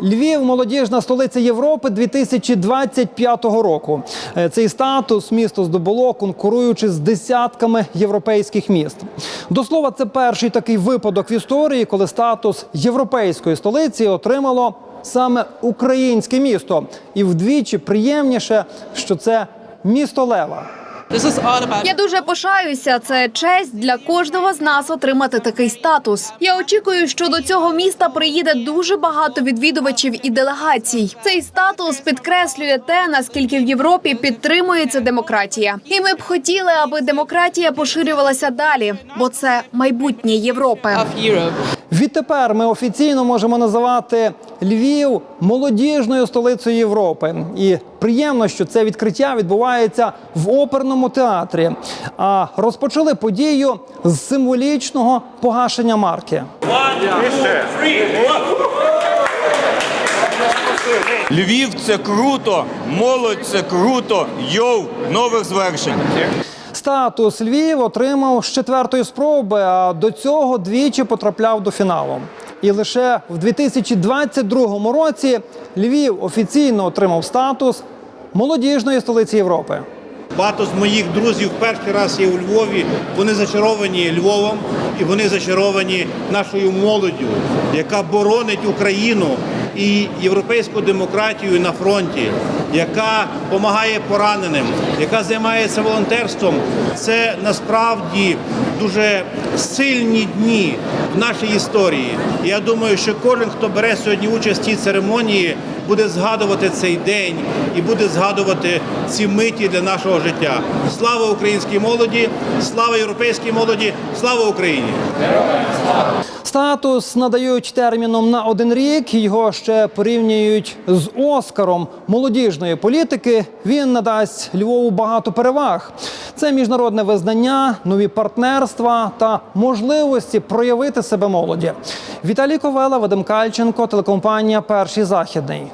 Львів молодіжна столиця Європи 2025 року. Е, Цей статус місто здобуло, конкуруючи з десятками європейських міст. До слова, це перший такий випадок в історії, коли статус європейської столиці отримало саме українське місто. І вдвічі приємніше, що це місто Лева. Я дуже пишаюся. Це честь для кожного з нас отримати такий статус. Я очікую, що до цього міста приїде дуже багато відвідувачів і делегацій. Цей статус підкреслює те, наскільки в Європі підтримується демократія. І ми б хотіли, аби демократія поширювалася далі, бо це майбутнє Європи. Відтепер ми офіційно можемо називати Львів молодіжною столицею Європи. І приємно, що це відкриття відбувається в оперному театрі. А розпочали подію з символічного погашення марки. Львів це круто, молодь це круто, йоу, нових звершень. Статус Львів отримав з четвертої спроби, а до цього двічі потрапляв до фіналу. І лише в 2022 році Львів офіційно отримав статус молодіжної столиці Європи. Багато з моїх друзів перший раз є у Львові. Вони зачаровані Львовом і вони зачаровані нашою молоддю, яка боронить Україну і європейську демократію на фронті, яка допомагає пораненим, яка займається волонтерством. Це насправді дуже сильні дні в нашій історії. Я думаю, що кожен, хто бере сьогодні участь в цій церемонії, буде згадувати цей день і буде згадувати ці миті для нашого життя. Слава українській молоді, слава європейській молоді, слава Україні! Статус надають терміном на один рік. Його ще порівнюють з Оскаром молодіжної політики. Він надасть Львову багато переваг. Це міжнародне визнання, нові партнерства та можливості проявити себе молоді. Віталій Ковела, Вадим Кальченко, телекомпанія Перший західний.